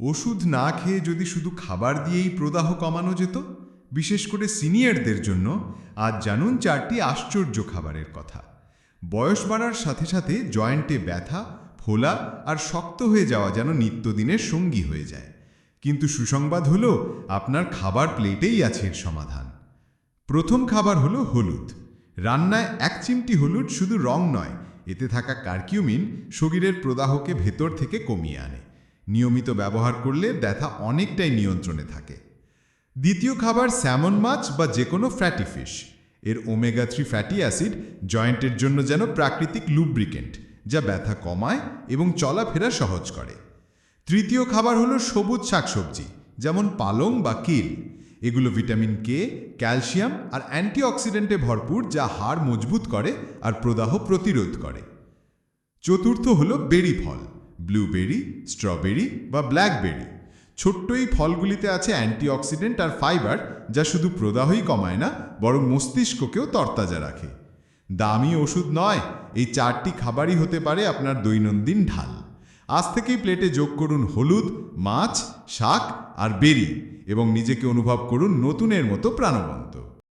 ওষুধ না খেয়ে যদি শুধু খাবার দিয়েই প্রদাহ কমানো যেত, বিশেষ করে সিনিয়রদের জন্য, আজ জানুন চারটি আশ্চর্য খাবারের কথা। বয়স বাড়ার সাথে সাথে জয়েন্টে ব্যথা, ফোলা আর শক্ত হয়ে যাওয়া যেন নিত্যদিনের সঙ্গী হয়ে যায়। কিন্তু সুসংবাদ হল, আপনার খাবার প্লেটেই আছে এর সমাধান। প্রথম খাবার হলো হলুদ। রান্নায় এক চিমটি হলুদ শুধু রং নয়, এতে থাকা কার্কিউমিন শরীরের প্রদাহকে ভেতর থেকে কমিয়ে আনে। নিয়মিত ব্যবহার করলে ব্যথা অনেকটাই নিয়ন্ত্রণে থাকে। দ্বিতীয় খাবার স্যামন মাছ বা যে কোনো ফ্যাটি ফিশ। এর ওমেগা থ্রি ফ্যাটি অ্যাসিড জয়েন্টের জন্য যেন প্রাকৃতিক লুব্রিকেন্ট, যা ব্যথা কমায় এবং চলাফেরা সহজ করে। তৃতীয় খাবার হলো সবুজ শাকসবজি, যেমন পালং বা কিল। এগুলো ভিটামিন কে, ক্যালসিয়াম আর অ্যান্টিঅক্সিডেন্টে ভরপুর, যা হাড় মজবুত করে আর প্রদাহ প্রতিরোধ করে। চতুর্থ হলো বেরি ফল। ব্লুবেরি, স্ট্রবেরি বা ব্ল্যাকবেরি। ছোট্ট এই ফলগুলিতে আছে অ্যান্টিঅক্সিডেন্ট আর ফাইবার যা শুধু প্রদাহই কমায় না, বরং মস্তিষ্ককেও তরতাজা রাখে। দামি ওষুধ নয়, এই চারটি খাবারই হতে পারে আপনার দৈনন্দিন ঢাল। আজ থেকেই প্লেটে যোগ করুন হলুদ, মাছ, শাক আর বেরি এবং নিজেকে অনুভব করুন নতুনের মতো প্রাণবন্ত।